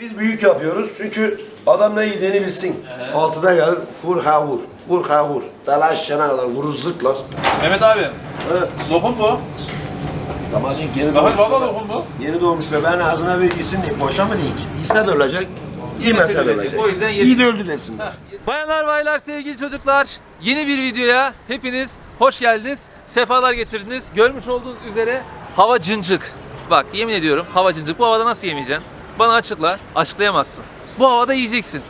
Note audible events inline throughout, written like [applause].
Biz büyük yapıyoruz çünkü adam ne yediğini bilsin. Altıda gelir vur ha vur. Vur ha vur. Dalaşana kadar vurur zıklar. Mehmet abi, Evet. lokum bu. Tamam değil yeni doğmuş. bebe. lokum bu. Yeni doğmuş bebeğin ağzına bir yesin diye. Boşa mı değil? Yese de ölecek. Yemese de ölecek. O yüzden yesin. İyi de öldü desin. Bayanlar baylar sevgili çocuklar yeni bir videoya hepiniz hoş geldiniz. Sefalar getirdiniz. Görmüş olduğunuz üzere hava cıncık. Bak yemin ediyorum hava cıncık. Bu havada nasıl yemeyeceksin? Bana açıkla. Açıklayamazsın. Bu havada yiyeceksin.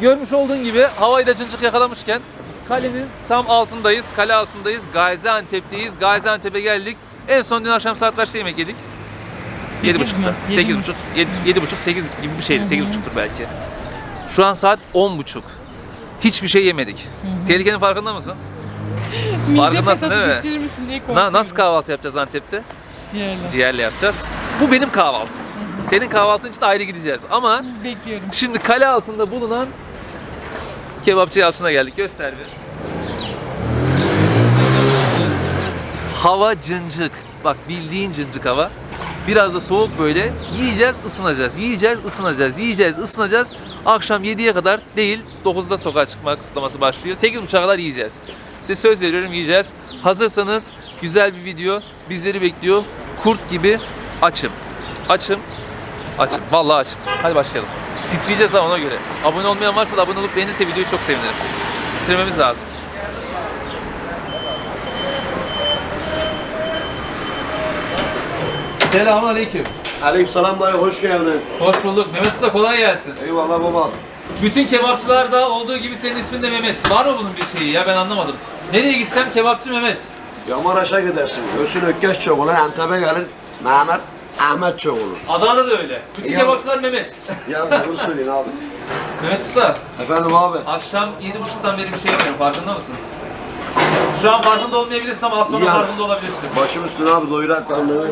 Görmüş olduğun gibi havayı da cıncık yakalamışken kalenin tam altındayız. Kale altındayız. Gaziantep'teyiz. Gaziantep'e geldik. En son dün akşam saat kaçta yemek yedik? Yedi buçukta. mi? Sekiz Yedi buçuk. Yedi, yedi buçuk, sekiz gibi bir şeydi. Sekiz buçuktur belki. Şu an saat on buçuk. Hiçbir şey yemedik. Tehlikenin farkında mısın? [laughs] Farkındasın değil mi? Na, nasıl kahvaltı yapacağız Antep'te? Ciğerle. Ciğerle yapacağız. Bu benim kahvaltım. Senin kahvaltın için ayrı gideceğiz. Ama Bekliyorum. şimdi kale altında bulunan kebapçı Yalçın'a geldik. Göster bir. Hava cıncık. Bak bildiğin cıncık hava. Biraz da soğuk böyle. Yiyeceğiz, ısınacağız. Yiyeceğiz, ısınacağız. Yiyeceğiz, ısınacağız. Akşam 7'ye kadar değil, 9'da sokağa çıkma kısıtlaması başlıyor. 8.30'a kadar yiyeceğiz. Size söz veriyorum yiyeceğiz. Hazırsanız güzel bir video bizleri bekliyor. Kurt gibi açım. Açım. Açım. Vallahi açım. Hadi başlayalım. Titreyeceğiz ha ona göre. Abone olmayan varsa da abone olup beğenirse videoyu çok sevinirim. Titrememiz lazım. Selamun aleyküm. Aleykümselam dayı hoş geldin. Hoş bulduk. Mehmet Usta kolay gelsin. Eyvallah baba. Bütün kebapçılarda olduğu gibi senin ismin de Mehmet. Var mı bunun bir şeyi ya ben anlamadım. Nereye gitsem kebapçı Mehmet. Yamaraş'a gidersin. Göğsün Ökkeş çok olur. Antep'e gelir. Mehmet Ahmet çok olur. Adana'da da öyle. Bütün Ya. kebapçılar Mehmet. Ya doğru söyleyin abi. Mehmet Usta, Efendim abi. akşam 7.30'dan beri bir şey yapıyorum. Farkında mısın? Şu an farkında olmayabilirsin ama az sonra Ya. farkında olabilirsin. Başım üstüne abi doyurak karnını.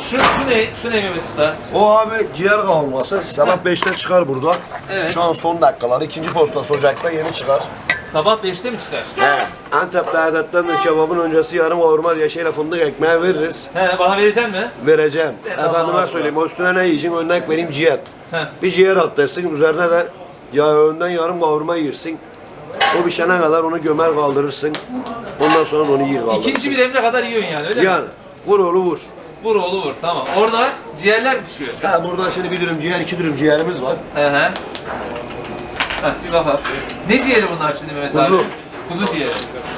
Şu, şu ne? Şu ne Mehmet Usta? O abi ciğer kavurması. Sabah 5'te çıkar burada. Evet. Şu an son dakikalar. ikinci posta ocakta yeni çıkar. Sabah 5'te mi çıkar? He. Antep'te adettendir kebabın öncesi yarım kavurma diye şeyle fındık ekmeği veririz. He, bana vereceksin mi? Vereceğim. Sen Efendime Allah söyleyeyim. O üstüne ne yiyeceksin? Örnek vereyim ciğer. He. Bir ciğer at dersin. Üzerine de ya önden yarım kavurma yersin. O pişene kadar onu gömer kaldırırsın. Ondan sonra onu yer kaldırırsın. İkinci bir emre kadar yiyorsun yani öyle mi? Yani vur oğlu vur. Vur oğlu vur tamam. Orada ciğerler pişiyor? Ha burada şimdi bir dürüm ciğer, iki dürüm ciğerimiz var. He he. Heh, bir bakalım. Ne ciğeri bunlar şimdi Mehmet Kuzu. abi? Kuzu ciğeri.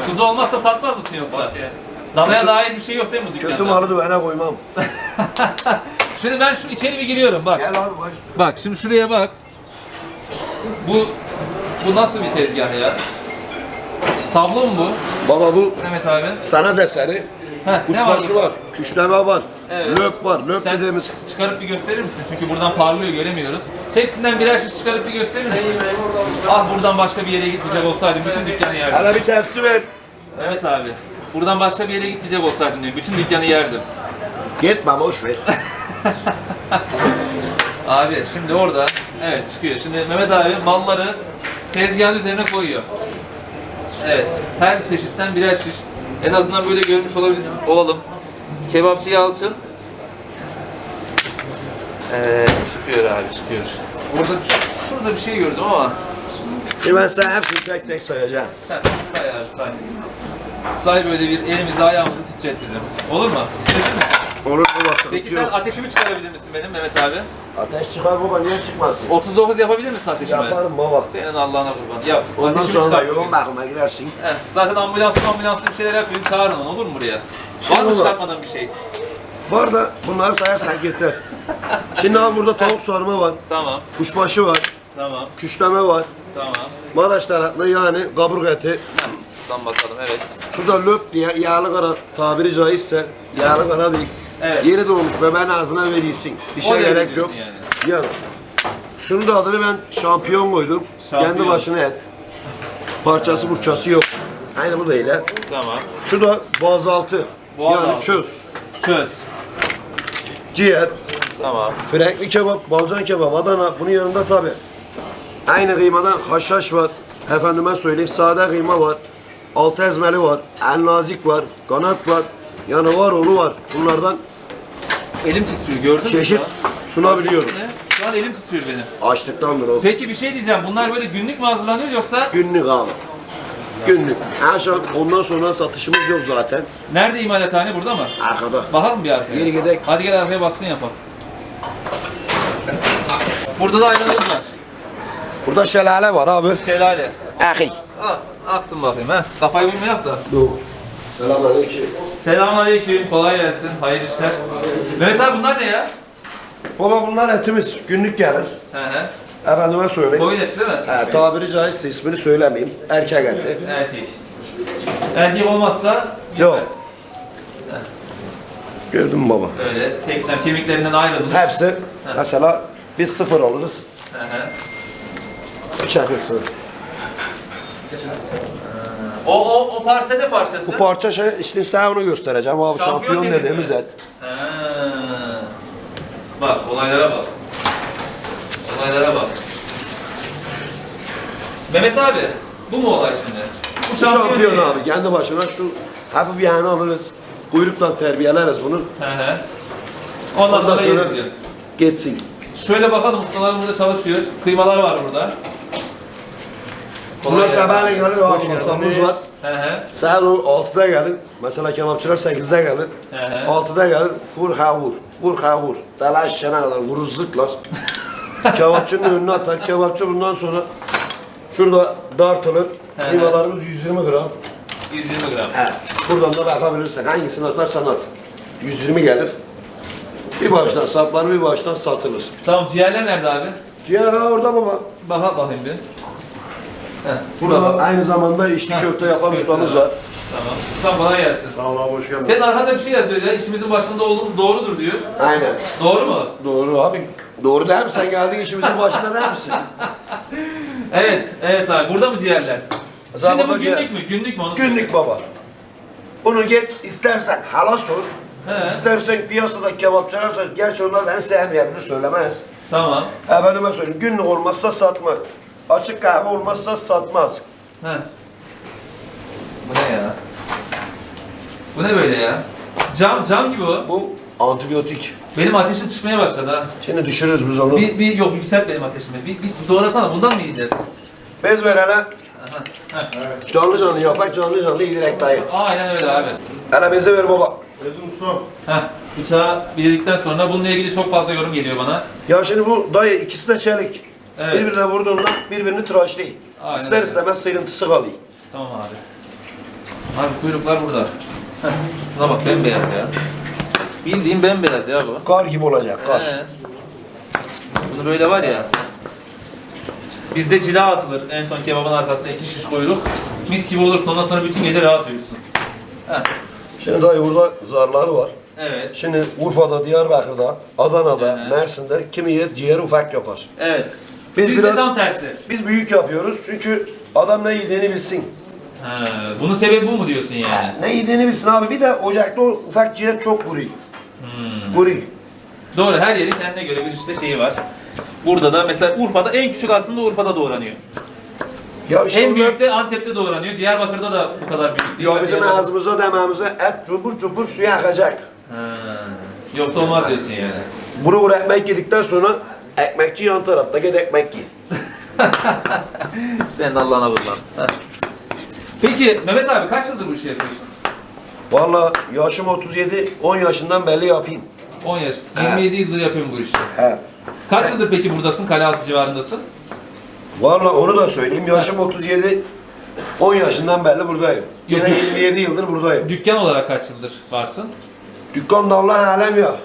Kuzu olmazsa satmaz mısın yoksa? Danaya Kötü- dair bir şey yok değil mi bu dükkanda? Kötü malı düvene koymam. [laughs] Şimdi ben şu içeri bir giriyorum bak. Gel abi baş. Bak şimdi şuraya bak. Bu bu nasıl bir tezgah ya? Tablo mu bu Baba bu Mehmet abi? sanat eseri. Heh, ne var? Kuşbaşı var, küşleme var, Evet. lök var, lök Sen dediğimiz. çıkarıp bir gösterir misin? Çünkü buradan parlıyor göremiyoruz. Hepsinden birer şiş çıkarıp bir gösterir misin? Ah buradan başka bir yere gitmeyecek olsaydım bütün dükkanı yerdim. Hele bir tepsi ver. Evet abi. Buradan başka bir yere gitmeyecek olsaydım diyor. Bütün dükkanı yerdim. Gitme boş ver. [laughs] Abi şimdi orada evet çıkıyor. Şimdi Mehmet abi malları tezgahın üzerine koyuyor. Evet. Her çeşitten birer şiş. En azından böyle görmüş olabilir, olalım. Kebapçı Yalçın. Evet, çıkıyor abi çıkıyor. Orada şurada bir şey gördüm ama. Şimdi ben sana hepsini tek tek sayacağım. Heh, say abi say. Say böyle bir elimizi ayağımızı titret bizim. Olur mu? Titretir misin? Olur baba sıkıntı Peki sen ateşimi çıkarabilir misin benim Mehmet abi? Ateş çıkar baba niye çıkmasın? 39 yapabilir misin ateşimi? Yaparım baba. Senin Allah'ına kurban. Yap. Ondan Ateşimi sonra da çıkart yoğun bakıma girersin. Heh, Zaten ambulanslı ambulanslı bir şeyler yapıyorsun. Çağırın onu olur mu buraya? Şimdi Var mı baba. çıkartmadığın bir şey? Bu arada bunları sayarsan yeter. Şimdi abi burada tavuk sarma var, Tamam. kuşbaşı var, Tamam. küşleme var, Tamam. Maraş taraflı yani kaburga eti. Buradan bakalım evet. Şurada lök diye yağlı kara tabiri caizse yağlı kara değil. Evet. Yeni doğmuş bebeğin ağzına verilsin. Bir şey gerek yok. yani. Yani. Şunun da adını ben şampiyon koydum. Şampiyon. Kendi başına et. Parçası burçası yok. Aynı bu da öyle. Tamam. Şu da boğazaltı. Boğazaltı. Yani çöz. Çöz. Ciğer. Tamam. Frenkli kebap, balcan kebap, Adana. Bunun yanında tabi. Aynı kıymadan haşhaş var. Efendime söyleyeyim sade kıyma var. Altı ezmeli var. En nazik var. Kanat var. Yani var oğlu var. Bunlardan Elim titriyor gördün mü? çeşit şu an? sunabiliyoruz. Şu an elim titriyor benim. Açlıktandır o. Peki bir şey diyeceğim. Bunlar böyle günlük mü hazırlanıyor yoksa Günlük abi. Günlük. Akşam ondan sonra satışımız yok zaten. nerede imalathane burada mı? Arkada. Bakalım bir arkaya. Yürü gidelim. Hadi gel arkaya baskın yapalım. Burada da ayranımız var. Burada şelale var abi. Şelale. Ahi. Al, aksın bakayım ha. Kafayı vurmayak da. Dur. Selamünaleyküm. Selamünaleyküm, kolay gelsin, hayırlı işler. Mehmet abi bunlar ne ya? Baba bunlar etimiz. Günlük gelir. Hı hı. Efendime söyleyeyim. Koyun eti değil mi? He, tabiri caizse ismini söylemeyeyim. Erkek eti. Erkek. Erkek olmazsa Yok. Gördün mü baba? Öyle sekler kemiklerinden ayrılmış. Hepsi mesela biz sıfır alırız. Hı hı. Çakırsın. O, o, o parça ne parçası? Bu parça şey işte sana onu göstereceğim abi. Şampiyon Şampiyon, dediğimiz mi? et. Ha. Bak olaylara bak. Olaylara bak. Mehmet abi bu mu olay şimdi? Bu şampiyon değil. abi. Kendi başına şu hafif yağını alırız. Kuyruktan terbiyeleriz bunu. Hı hı. Ondan Ondan sonra sonra geçsin. Şöyle bakalım ustalarım burada çalışıyor. Kıymalar var burada. Bunlar sabahleyin gelir abi masamız var. Hı hı. Saat o 6'da gelin. Mesela kebapçılar 8'de gelin. Hı hı. 6'da gelin. Vur ha vur. Vur ha vur. Dala şişene kadar vurur. [laughs] Kebapçının önüne atar. Kebapçı bundan sonra şurada dartılır. hı. Kıymalarımız 120 gram. 120 gram. He. Buradan da bakabilirsin. Hangisini atarsan at. 120 gelir. Bir baştan saplanır, bir baştan satılır. Tamam ciğerler nerede abi? Ciğer ha orada baba. Bak bakayım bir. Heh, Burada bak. aynı zamanda içli Heh, köfte yapan köfte ustamız var. var. Tamam. Sağ kolay gelsin. Abi, hoş geldin. Senin arkanda bir şey yazıyor ya. İşimizin başında olduğumuz doğrudur diyor. Aynen. Doğru mu? Doğru abi. Doğru değil mi? Sen geldin işimizin başında değil misin? [laughs] Evet, evet abi. Burada mı ciğerler? Mesela Şimdi bu burada günlük ciğer- mü? Günlük mü onu söyle. Günlük baba. Bunu git istersen hala sor. He. İstersen piyasada kebapçılar sor. Gerçi onlar beni sevmeyenleri söylemez. Tamam. Efendime söyleyeyim günlük olmazsa satmaz. Açık kahve olmazsa satmaz. Heh. Bu ne ya? Bu ne böyle ya? Cam, cam gibi o. Bu antibiyotik. Benim ateşim çıkmaya başladı ha. Şimdi düşürürüz biz onu. Bir, bir yok yükselt benim ateşimi. Bir, bir doğrasana bundan mı yiyeceğiz? Bez ver hele. Aha. Heh. Canlı canlı yapak canlı canlı yedirek dayı. Aynen öyle abi. Hele bezi ver baba. Heh. Bıçağı biledikten sonra bununla ilgili çok fazla yorum geliyor bana. Ya şimdi bu dayı ikisi de çelik. Evet. Birbirine vurduğunda birbirini tıraşlıyor. Aynen İster öyle. istemez sıyrıntısı kalıyor. Tamam abi. Abi kuyruklar burada. Heh. Şuna bak bembeyaz ya. Bildiğin bembeyaz ya bu. Kar gibi olacak kar. He. Bunu böyle var ya. Bizde cila atılır en son kebabın arkasına iki şiş kuyruk. Mis gibi olursa ondan sonra bütün gece rahat uyursun. Heh. Şimdi dayı burada zarları var. Evet. Şimdi Urfa'da, Diyarbakır'da, Adana'da, Hı hı. Mersin'de kimi yer ciğeri ufak yapar. Evet. Biz Sizde biraz- tam tersi. Biz büyük yapıyoruz çünkü adam ne yediğini bilsin. Ha, bunun sebebi bu mu diyorsun yani? Ne yediğini bilsin abi. Bir de ocakta o ufak ciğer çok kuru. Hmm. Kuru. Doğru her yerin kendine göre bir işte şeyi var. Burada da mesela Urfa'da en küçük aslında Urfa'da doğranıyor. Ya işte en onlar- büyük de Antep'te doğranıyor. Diyarbakır'da da bu kadar büyük değil. Ya bizim Diyarbakır- ağzımıza dememize et cubur cubur suya akacak. Ha. Yoksa olmaz diyorsun yani. Bunu vur ekmek yedikten sonra ekmekçi yan tarafta git ekmek ye. [laughs] Senin Allah'ına. Heh. Peki Mehmet abi kaç yıldır bu işi yapıyorsun? Valla yaşım 37, 10 yaşından belli yapayım. 10 yaş. 27 yıldır yapıyorum bu işi. He. Kaç yıldır peki buradasın? Kalealtı civarındasın? Valla onu da söyleyeyim. Yaşım 37, 10 yaşından belli buradayım. Yine yok. 27 yıldır buradayım. Dükkan olarak kaç yıldır varsın? Dükkanda Allah alem ya.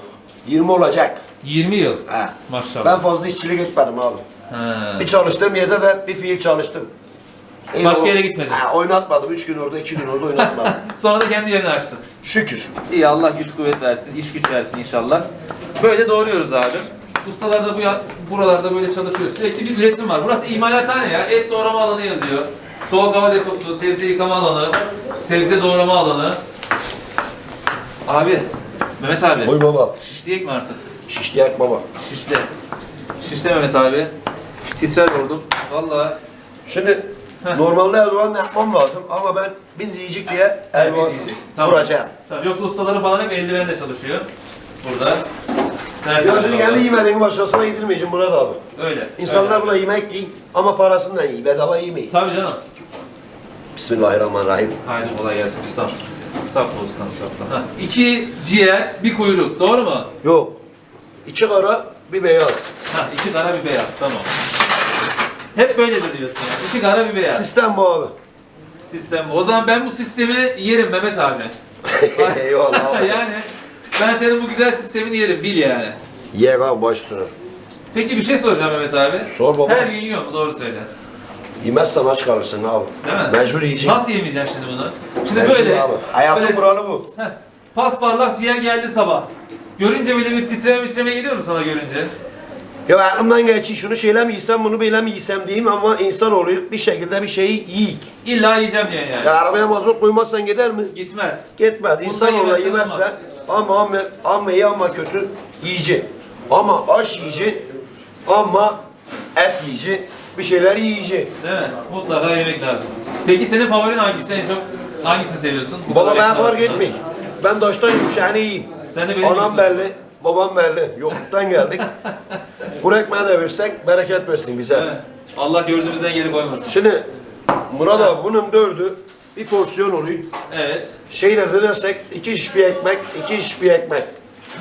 20 olacak. 20 yıl. He. Maşallah. Ben fazla işçilik etmedim abi. Ha. Bir çalıştığım yerde de bir fiil çalıştım. İyi Başka o- yere gitmedin. He, oynatmadım. 3 gün orada, 2 gün orada oynatmadım. [laughs] Sonra da kendi yerini açtın. Şükür. İyi Allah güç kuvvet versin, iş güç versin inşallah. Böyle doğruyoruz abi. Ustalar da bu ya, buralarda böyle çalışıyor. Sürekli bir üretim var. Burası imalathane ya. Et doğrama alanı yazıyor. Soğuk hava deposu, sebze yıkama alanı, sebze doğrama alanı. Abi, Mehmet abi. Oy baba. Şişleyek mi artık? Şişliyak baba. Şişle. Şişle Mehmet abi. Titrer oldum. Vallahi. Şimdi Heh. normalde eldiven yapmam lazım ama ben biz yiyecek diye eldivansız Tamam. vuracağım. Tamam. Yoksa ustaları falan hep eldivenle çalışıyor. Burada. Nerede Ya şimdi acaba? kendi yemeğini başkasına yedirmeyeceğim Murat abi. Öyle. İnsanlar öyle. burada yemek yiyin ama parasından yiyin. Bedava yemeyin. Tabii canım. Bismillahirrahmanirrahim. Haydi kolay gelsin ustam. Sapla ustam sapla. Ha. İki ciğer, bir kuyruk. Doğru mu? Yok. İki kara, bir beyaz. Ha, iki kara bir beyaz. Tamam. Hep böyledir diyorsun yani. İki kara bir beyaz. Sistem bu abi. Sistem. O zaman ben bu sistemi yerim Mehmet abi. [laughs] Eyvallah abi. yani ben senin bu güzel sistemini yerim bil yani. Ye abi baş üstüne. Peki bir şey soracağım Mehmet abi. Sor baba. Her gün yiyor mu? Doğru söyle. Yemezsen aç kalırsın abi. Değil mi? Mecbur yiyeceksin. Nasıl yemeyeceksin şimdi bunu? Şimdi Mecbur böyle. abi. Hayatın böyle kuralı bu. heh, pasparlak ciğer geldi sabah. Görünce böyle bir titreme titreme geliyor mu sana görünce? Ya aklımdan geçiyor şunu şeyle mi yesem bunu böyle mi yesem diyeyim ama insan oluyor bir şekilde bir şeyi yiyik. İlla yiyeceğim diyor yani. Ya arabaya mazot koymazsan gider mi? Gitmez. Gitmez. İnsan yemezsen yemezse ama ama ama iyi ama kötü yiyeceksin. Ama aş yiyeceksin ama et yiyeceksin. Bir şeyler yiyeceksin. Değil mi? Mutlaka yemek lazım. Peki senin favorin hangisi? En çok hangisini seviyorsun? Bu Baba ben fark arasında. Ben de benim Anam belli, babam belli. Yokluktan geldik. [laughs] Bu ekmeği de versek bereket versin bize. Evet. Allah gördüğümüzden geri koymasın. Şimdi Murat abi bunun dördü bir porsiyon oluyor. Evet. Şeyler de dersek iki şiş bir ekmek, iki şiş bir ekmek.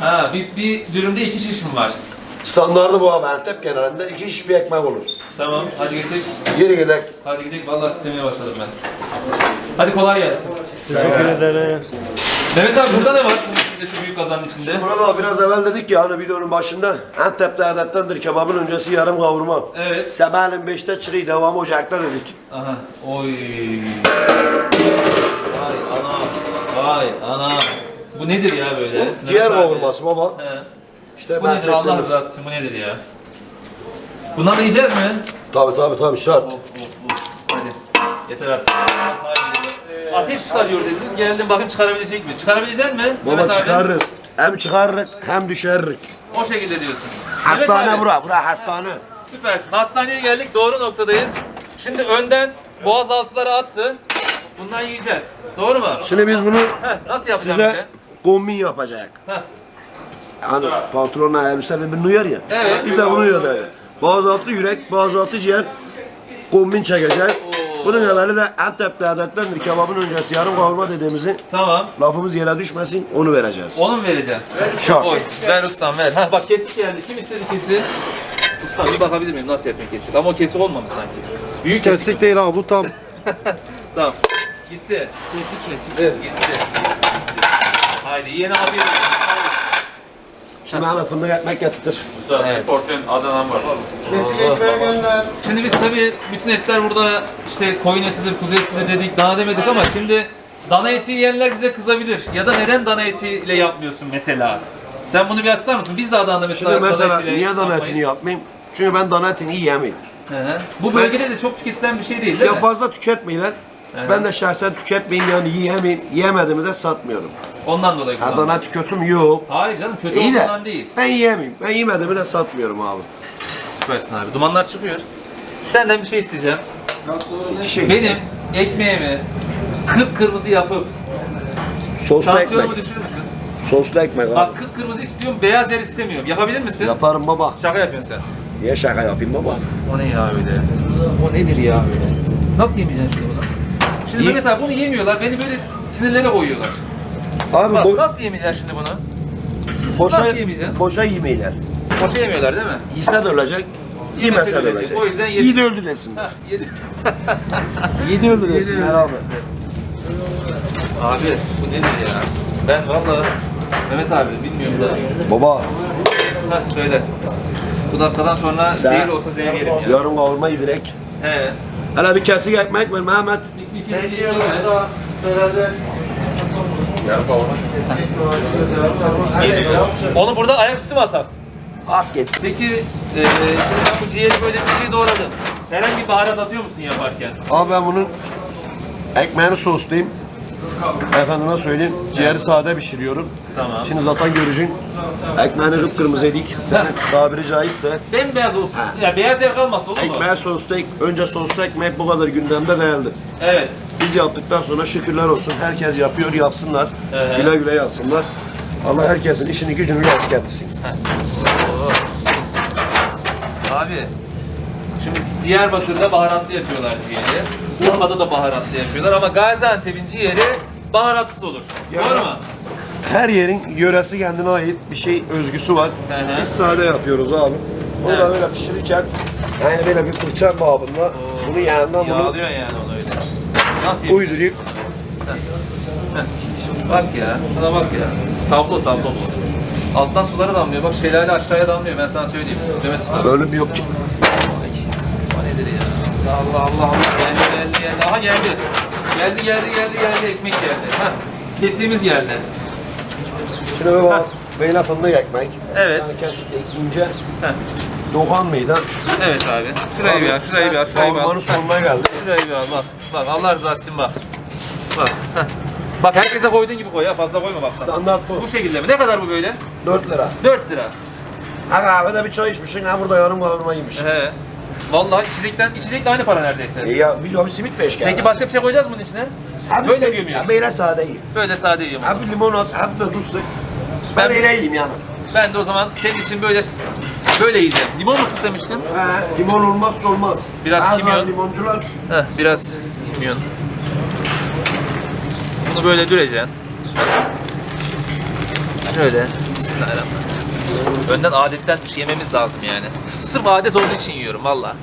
Ha bir, bir dürümde iki şiş mi var? Standardı bu abi Antep genelinde iki şiş bir ekmek olur. Tamam. Hadi geçelim. Geri gidelim. Hadi gidelim. Vallahi istemeye başladım ben. Hadi kolay gelsin. Teşekkür ederim. Mehmet abi burada ne var? Şunun içinde, şu büyük kazanın içinde. Murat abi biraz evvel dedik ya hani videonun başında Antep'te adettendir kebabın öncesi yarım kavurma. Evet. Sabahleyin beşte çırıyı devamı ocakta dedik. Aha. Oy. Vay anam. Vay anam. Bu nedir ya böyle? Mehmet Ciğer abi? kavurması baba. He. İşte Bu nedir Allah bahsettiğimiz. rızası için bu nedir ya? Bundan da yiyeceğiz mi? Tabii tabii tabii şart. Of of of. Hadi. Yeter artık. Haydi. Ateş çıkarıyor dediniz. Geldim bakın çıkarabilecek mi? Çıkarabilecek mi? Baba Mehmet abi. çıkarırız. Hem çıkarırız hem düşerrik. O şekilde diyorsun. Hastane Mehmet abi, bura, bura hastane. Süpersin. Hastaneye geldik. Doğru noktadayız. Şimdi önden boğaz altıları attı. Bundan yiyeceğiz. Doğru mu? Şimdi biz bunu Heh, nasıl yapacağım bize? size kombin yapacak. Heh. Hani patronla elbise birbirini uyar ya. Evet. Biz de bunu uyuyoruz. Bazı altı yürek, bazı altı ciğer kombin çekeceğiz. Bunun evveli de Antep'te adettendir kebabın öncesi yarım kavurma dediğimizi Tamam. lafımız yere düşmesin onu vereceğiz. Onu mu vereceğim? Şart. Oy. Ver ustam ver. Ha bak kesik geldi. Kim istedi kesik? Ustam bir bakabilir miyim nasıl yapıyor kesik? Ama o kesik olmamış sanki. Büyük kesik. Kestik değil abi bu tam. [laughs] Tamam. Gitti. Kesik kesik. Evet. Gitti. Gitti. Haydi yeni verin. Şimdi hemen fındık ekmek getirtir. Usta evet. Porsiyon Adana'm var. Şimdi biz tabii bütün etler burada işte koyun etidir, kuzu etidir dedik, dana demedik ama şimdi dana eti yiyenler bize kızabilir. Ya da neden dana etiyle yapmıyorsun mesela? Sen bunu bir açıklar mısın? Biz de Adana'da mesela, Şimdi mesela etiyle niye dana yapmayız. etini yapmayayım? Çünkü ben dana etini yiyemeyim. Hı hı. Bu bölgede de çok tüketilen bir şey değil değil Ya mi? fazla tüketmeyiler. Ben de şahsen tüketmeyeyim yani yiyemeyim. Yiyemediğimi de satmıyorum. Ondan dolayı Ha, dana kullanmıyorsun. eti kötü mü? Yok. Hayır canım kötü İyi de olduğundan değil. ben yiyemeyim. Ben yemediğimi de satmıyorum abi. Süpersin abi. Dumanlar çıkıyor. Senden bir şey isteyeceğim. Şey. Benim ekmeğimi kıpkırmızı yapıp Soslu tansiyonumu ekmek. düşürür müsün? Soslu ekmek abi. Bak kıpkırmızı istiyorum, beyaz yer istemiyorum. Yapabilir misin? Yaparım baba. Şaka yapıyorsun sen. Niye şaka yapayım baba? O ne ya öyle? O nedir ya öyle? Nasıl yemeyeceksin şimdi bunu? Şimdi İyi. Mehmet abi bunu yemiyorlar, beni böyle sinirlere boyuyorlar. Abi Bak bo nasıl yemeyeceksin şimdi bunu? boşa, nasıl yemeyeceksin? boşa yemeyler. Boşa yemiyorlar değil mi? Yese de ölecek, yemese de de ölecek. ölecek. O yüzden yesin. İyi de öldü desinler. Hah, yedi. İyi de öldü desinler [laughs] abi. Abi bu nedir ya? Ben vallahi Mehmet abi bilmiyorum da. Baba, Hah söyle. Bu dakikadan sonra Sen- zehir olsa zehir yerim ya. yarın kavurma yedirek. He. Hele bir kesik ekmek ver Mehmet. Onu burada ayaküstü mü atar? Ak geçsin. Peki e, şimdi sen bu ciğeri böyle diri doğradın. Herhangi bir baharat atıyor musun yaparken? Abi ben bunun ekmeğini soslayayım. Efendime söyleyeyim, ciğeri sade pişiriyorum. Tamam. Şimdi zaten göreceksin. Ekmeğini kıpkırmızı edik. Senin tabiri caizse. Bembeyaz olsun. Ya beyaz yer kalmazsa olur mu? Ekmeğe soslu ek, önce soslu ekmek bu kadar gündemde değildi. Evet. Biz yaptıktan sonra şükürler olsun herkes yapıyor yapsınlar. Güle güle yapsınlar. Allah herkesin işini gücünü rast getirsin. Abi şimdi Diyarbakır'da baharatlı yapıyorlar ciğeri. Urfa'da da baharatlı yapıyorlar ama Gaziantep'in ciğeri baharatsız olur. Ya. Doğru mu? Her yerin yöresi kendine ait bir şey özgüsü var. Hı hı. Biz sade yapıyoruz abi. Bunu da Evet. böyle pişirirken yani böyle bir fırça babında bunu yanından bunu Yağlıyor yani onu öyle. Nasıl yapıyor? uydurup Bak ya, şuna bak ya. Tablo tablo bu. Alttan suları damlıyor. Bak şelale aşağıya damlıyor. Ben sana söyleyeyim. Mehmet Usta. bölüm yok ki. O nedir ya? Allah Allah Allah. Geldi geldi geldi. Aha geldi. Geldi geldi geldi geldi. Ekmek geldi. Hah. Kesiğimiz geldi. Şimdi böyle bak, böyle fındık ekmek. Evet. Yani kesip ince Heh. Doğan meydan. Evet abi. Şurayı bir al, şurayı bir al, şurayı bir al. Kavurmanın sonuna geldi. Şurayı bir al bak. Bak Allah rızası için bak. Bak. heh. Bak herkese koyduğun gibi koy ya. Fazla koyma bak sen. Standart bu. Bu şekilde mi? Ne kadar bu böyle? 4 lira. 4 lira. Ha kahvede bir çay içmişsin, ha burada yarım kavurma yemişsin. He. Vallahi içecekten, içecek de aynı para neredeyse. E ya bir, bir simit beş geldi. Peki başka bir şey koyacağız mı bunun içine? Abi, Böyle muyuz? Ya böyle sade yiyin. Böyle sade yiyorum. Hafif limon at, hafif de tuz sık. Ben Ben- öyle yiyeyim yani. Ben de o zaman senin için böyle böyle yiyeceğim. Limon mu sık demiştin? He, limon olmazsa olmaz. Biraz kimyon. limoncular Heh, biraz kimyon. Bunu böyle düreceksin. Şöyle. Bismillahirrahmanirrahim. Önden adetten bir şey yememiz lazım yani. Sırf adet olduğu için yiyorum valla.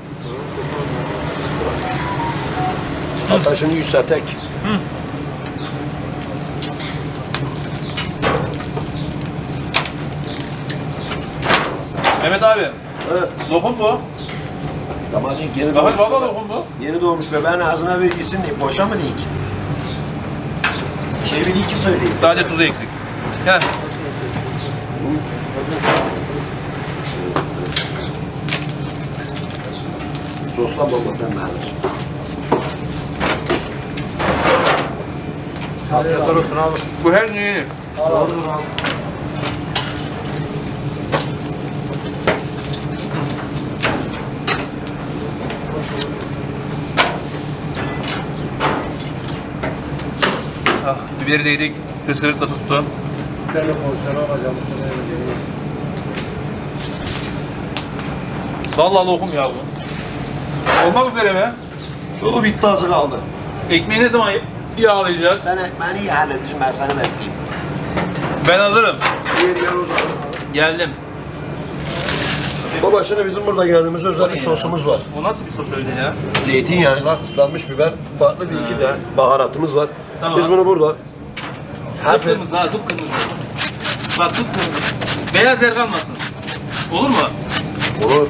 ateşini yükseltek. Mehmet abi, Evet. lokum bu. Tamam yeni Baba, doğmuş. baba lokum bu. Yeni doğmuş bebeğin ağzına bir gitsin diye. Boşa mı değil ki? Değil ki söyleyeyim. Sadece tuzu eksik. Heh. Sosla baba sen de alır. Bu her gün yenir. Ah, biberi de yedik. Hırsırıkla tuttu. Vallahi lokum ya bu. Olmak üzere mi? Çoğu bitti azı kaldı. Ekmeği ne zaman yağlayacağız? Sen ekmeğini iyi halledeceğim ben seni bekleyeyim. Ben hazırım. Yer yer o. Geldim. Baba şimdi bizim burada geldiğimiz özel bir sosumuz var. Bu nasıl bir sos öyle ya? Zeytinyağıyla ıslanmış biber, farklı bir iki de baharatımız var. Tamam. Biz bunu burada hafif Kıpkırmızı ha, kıpkırmızı. Bak kıpkırmızı. Beyaz yer kalmasın. Olur mu? olur.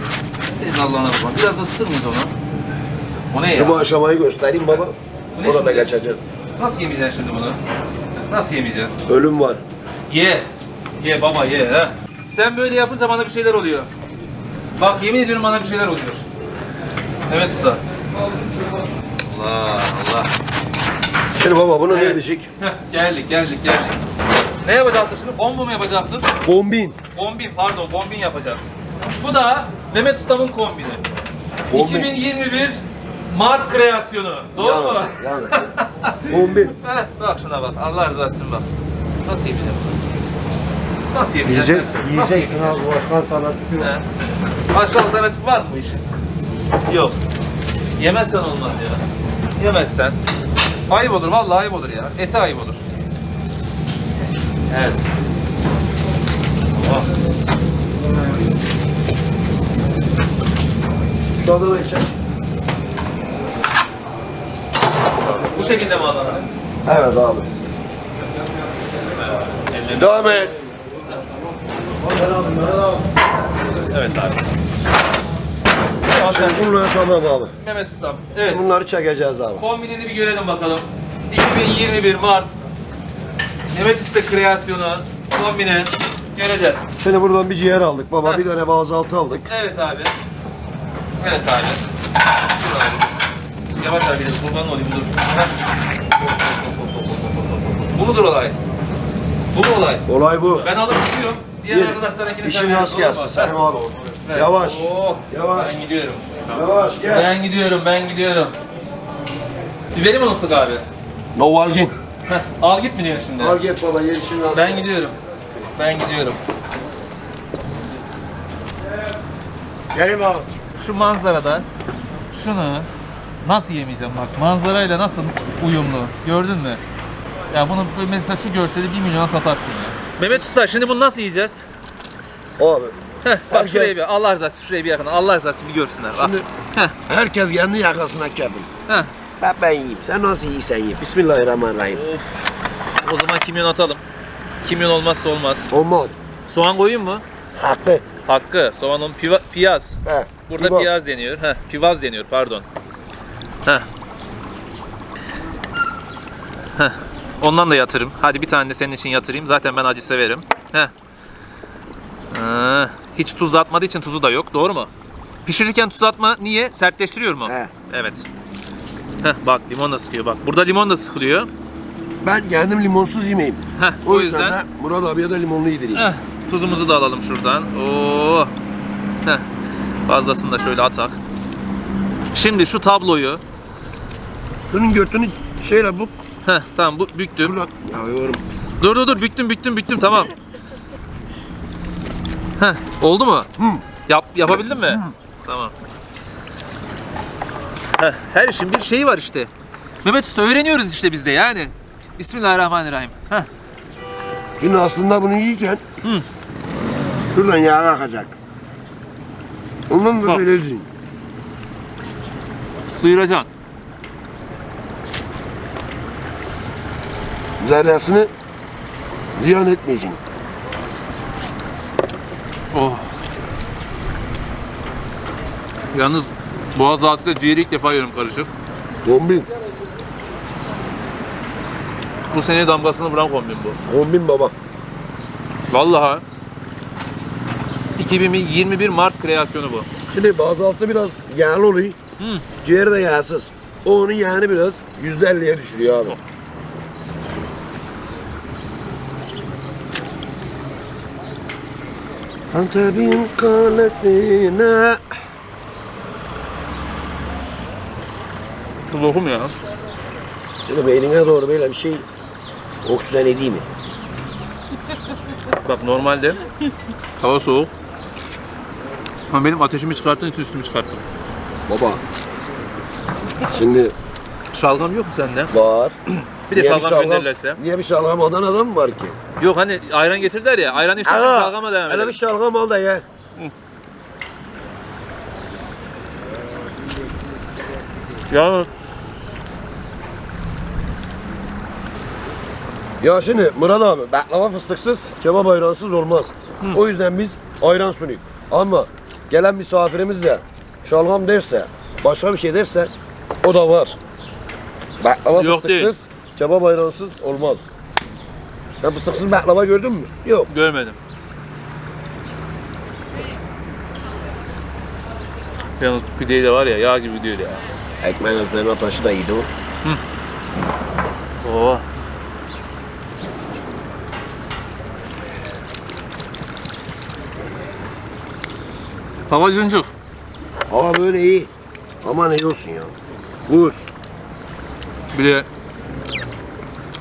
Senin Allah'ına kurban. Biraz da ısıtır mıyız onu? O ne ya? Bu aşamayı göstereyim baba. Bu ne Orada şimdi? geçeceğim. Nasıl yemeyeceksin şimdi bunu? Nasıl yemeyeceksin? Ölüm var. Ye. Ye baba ye ha. Sen böyle yapınca bana bir şeyler oluyor. Bak yemin ediyorum bana bir şeyler oluyor. Evet usta. Allah Allah. Şimdi baba bunu ne diyecek? Heh, geldik geldik geldik. Ne yapacaktık şimdi? Combo mu yapacaktık? Kombin. Kombin pardon kombin yapacağız. Bu da Mehmet Usta'nın kombini. Kombin. 2021 Mart kreasyonu. Doğru mu? Yani. Kombin. [laughs] Heh, bak şuna bak. Allah rızası için bak. Nasıl yemeyeceğim bunu? Nasıl yemeyeceğim? Yiyeceksin. Nasıl yiyeceksin abi. Başka alternatif yok. He. Başka alternatif var mı bu işin? Yok. Yemezsen olmaz ya. Yemezsen. Ayıp olur vallahi ayıp olur ya. Ete ayıp olur. Evet. Oh. Şu anda da. Bu şekilde mi Adana? Evet abi. Devam et. Evet abi. Şimdi bunları tamam abi. Mehmet Ustam. Evet. Bunları çekeceğiz abi. Kombinini bir görelim bakalım. 2021 Mart. Mehmet Usta kreasyonu. Kombine. Göreceğiz. Şimdi buradan bir ciğer aldık baba. Heh. Bir tane bazaltı aldık. Evet abi. Evet abi. Dur abi. Yavaş abi biraz kurban olayım dur. Heh. Bu mudur olay? Bu mu olay? Olay bu. Ben alıp gidiyorum. Diğer Gel. İşin sen rast ver, olur gelsin? Selim abi. Evet. Yavaş. Oh. Yavaş. Ben gidiyorum. Yavaş gel. Ben gidiyorum, ben gidiyorum. Biberi mi unuttuk abi? Novalgin. Heh, al git mi diyorsun şimdi? Al git baba yer işin rast Ben gelsin. gidiyorum. Ben gidiyorum. Gelin abi. Şu manzarada şunu nasıl yemeyeceğim bak manzarayla nasıl uyumlu gördün mü? Ya bunu mesela şu görseli 1 milyona satarsın ya. Mehmet Usta şimdi bunu nasıl yiyeceğiz? Abi. Heh, bak Herkes- şuraya bir Allah rızası için şuraya bir yakın. Allah rızası için bir görsünler. Bak. Şimdi Heh. herkes kendi yakasına kefil. Heh. Ben, ben yiyeyim. Sen nasıl yiysen ye. Bismillahirrahmanirrahim. O zaman kimyon atalım. Kimyon olmazsa olmaz. Olmaz. Soğan koyayım mı? Hakkı. Hakkı. Soğanın piva, piyaz. He. Burada Limon. piyaz deniyor. Heh, pivaz deniyor pardon. Heh. Heh. Ondan da yatırım. Hadi bir tane de senin için yatırayım. Zaten ben acı severim. Heh. Ee, hiç tuz da atmadığı için tuzu da yok. Doğru mu? Pişirirken tuz atma niye? Sertleştiriyor mu? He. Evet. Heh, bak limon da sıkıyor bak. Burada limon da sıkılıyor. Ben kendim limonsuz yemeyeyim. Heh, O, o yüzden, yüzden de Murat abiye de limonlu yedireyim. Heh, tuzumuzu da alalım şuradan. Oo. Heh. Fazlasını da şöyle atak. Şimdi şu tabloyu Bunun götünü şeyle bu. Heh, tamam bu büktüm. Şuradan. Ya yorum. Dur dur dur büktüm büktüm büktüm tamam. Heh, oldu mu? Hı. Yap, yapabildin mi? Tamam. Heh, her işin bir şeyi var işte. Mehmet Usta öğreniyoruz işte biz de yani. Bismillahirrahmanirrahim. Heh. Şimdi aslında bunu yiyeceksin. Şuradan yağ akacak. Ondan da söyleyeceğim. Sıyıracaksın. Zerresini ziyan etmeyeceksin. Oh. Yalnız boğaz altıyla ciğeri ilk defa yiyorum karışık. Kombin. Bu sene damgasını vuran kombin bu. Kombin baba. Vallahi 2021 Mart kreasyonu bu. Şimdi bazı altı biraz yağlı oluyor. Hı. Ciğeri de yağsız. O onun yağını biraz yüzde elliye düşürüyor abi. Antep'in kalesine Bu lokum ya. Şimdi beynine doğru böyle bir şey oksijen edeyim mi? Bak normalde hava soğuk. Ama benim ateşimi çıkarttığın için üstümü çıkarttım. Baba. Şimdi Şalgam yok mu sende? var. Bir de Niye şalgam gönderirlerse. Niye bir şalgam Adana'da mı var ki? Yok hani ayran getirdiler ya. Ayran içtiğin için şalgama devam Hele bir edelim. şalgam al da ye. Ya Ya şimdi Murat abi baklava fıstıksız, kebap ayransız olmaz. O yüzden biz ayran sunuyoruz. Ama gelen misafirimiz de şalgam derse, başka bir şey derse o da var. Baklava Yok fıstıksız, kebap ayransız olmaz. Sen fıstıksız baklava gördün mü? Yok. görmedim. Yalnız pideyi de var ya yağ gibi diyor ya. Ekmeğin üzerine taşı da iyiydi o. Oo. Hava cıncık. Hava böyle iyi. Aman iyi olsun ya. Vur. Bir de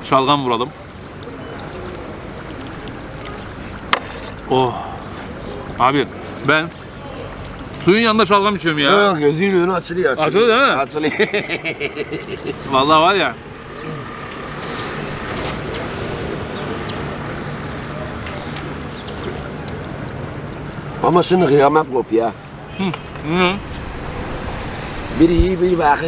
şalgam vuralım. Oh. Abi ben suyun yanında şalgam içiyorum ya. Ya. Gözüyle önü açılıyor açılıyor. Açılıyor değil mi? Açılıyor. [laughs] Vallahi var ya. Ama şimdi kıyamet kop ya. Hı. Biri iyi biri bakı.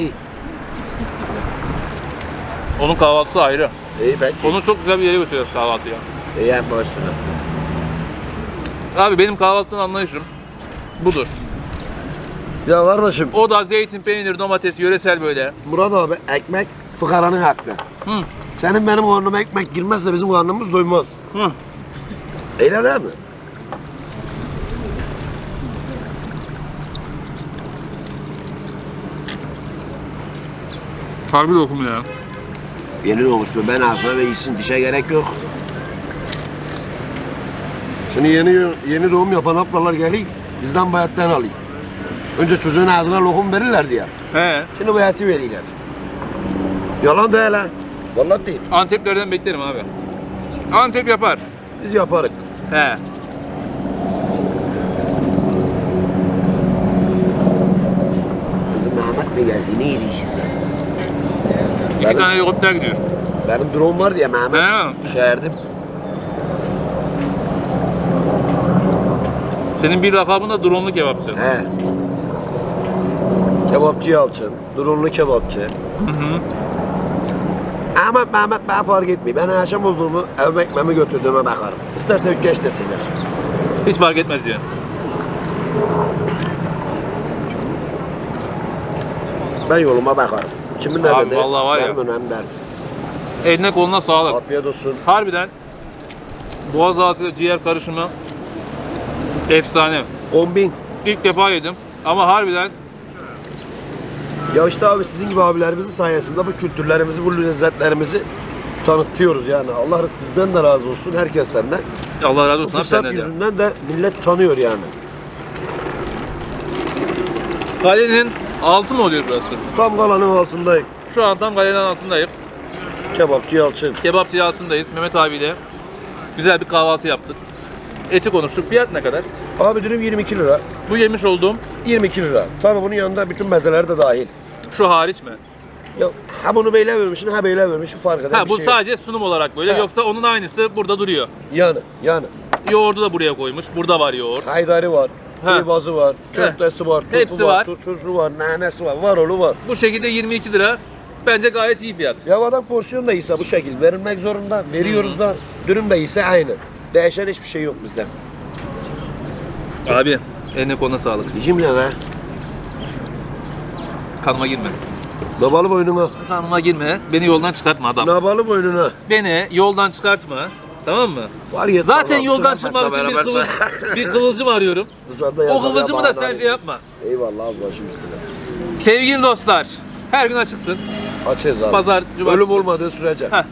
Onun kahvaltısı ayrı. İyi peki. Onu çok güzel bir yere götürüyoruz kahvaltıya. İyi yapma üstüne. Abi benim kahvaltının anlayışım budur. Ya kardeşim O da zeytin, peynir, domates, yöresel böyle. Murat abi ekmek fıkaranın hakkı. Hı. Senin benim karnıma ekmek girmezse bizim karnımız doymaz. Hı. Öyle değil mi? Harbi lokum ya. Yeni olmuş bu ben ağzına ve iyisin dişe gerek yok. Şimdi yeni yeni doğum yapan ablalar geliyor bizden bayatten alıyor. Önce çocuğun ağzına lokum verirlerdi ya. He. Şimdi bayatı veriyorlar. Yalan değil ha. Vallahi değil. Anteplerden beklerim abi. Antep yapar. Biz yaparız. He. Bizim Mehmet mi gelsin neydi? İki Benim- tane helikopter gidiyor. Benim drone var ya Mehmet. He. Şehirdim. Senin bir lakabın da drone'lu kebapçı. He. Kebapçı Yalçın, drone'lu kebapçı. Ama Mehmet ben fark etmiyor. Ben akşam olduğumu evime ekmeğimi götürdüğüme bakarım. İsterse geç desinler. Hiç fark etmez diyor. Ben yoluma bakarım. Kimin ne Abi dedi? vallahi var ya. Benim önemli değil. Eline koluna sağlık. Afiyet olsun. Harbiden boğazaltı ile ciğer karışımı efsane. 10 bin. İlk defa yedim ama harbiden Ya işte abi sizin gibi abilerimizin sayesinde bu kültürlerimizi, bu lezzetlerimizi tanıtıyoruz yani. Allah sizden de razı olsun, herkesten de. Allah razı Bu olsun abi fırsat senden de. yüzünden de millet tanıyor yani. Kalenin altı mı oluyor burası? Tam kalanın altındayım. Şu an tam kalenin altındayız. Kebapçı Yalçın. Kebapçı altındayız. Mehmet abiyle güzel bir kahvaltı yaptık. Eti konuştuk. Fiyat ne kadar? Abi dürüm 22 lira. Bu yemiş olduğum 22 lira. Tabii bunun yanında bütün mezeler de dahil. şu hariç mi? Ya ha bunu beyle vermişsin, ha beyle vermişsin fark eden Ha bir bu şey yok. sadece sunum olarak böyle Ha. yoksa onun aynısı burada duruyor. Yani, yani. Yoğurdu da buraya koymuş. Burada var yoğurt. Haydari var, Ha. kıybazı var, köftesi var, turpu Hepsi var, var. turşusu var, nanesi var, varolu var. Bu şekilde 22 lira. Bence gayet iyi fiyat. Ya adam porsiyon da ise bu şekil verilmek zorunda. Veriyoruz da dürüm de ise aynı. Değişen hiçbir şey yok bizde. Abi eline koluna sağlık. Diyeceğim ne be? Kanıma girme. Nabalı boynuna. Kanıma girme. Beni yoldan çıkartma adam. Nabalı boynuna. Beni yoldan çıkartma. Tamam mı? Var ya Zaten yoldan çıkmak için bir, kıvıl, bir kıvılcım arıyorum. O kıvılcımı da sen şey yapma. Eyvallah abi başım üstüne. Sevgili dostlar, her gün açıksın. Açığız abi. Pazar, cumartesi. Ölüm olmadığı sürece. Heh.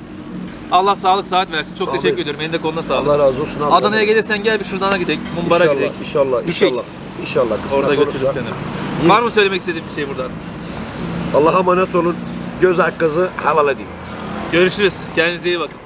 Allah sağlık saat versin. Çok Abi. teşekkür ediyorum. Elinde koluna sağlık. Allah razı olsun abi. Adana'ya gelirsen gel bir şırdana gidelim. Mumbara İnşallah, gidelim. inşallah, İşek. inşallah. İnşallah kısmet Orada götürürüm seni. Var mı söylemek istediğin bir şey buradan? Allah'a emanet olun. Göz hakkınızı halal edin. Görüşürüz. Kendinize iyi bakın.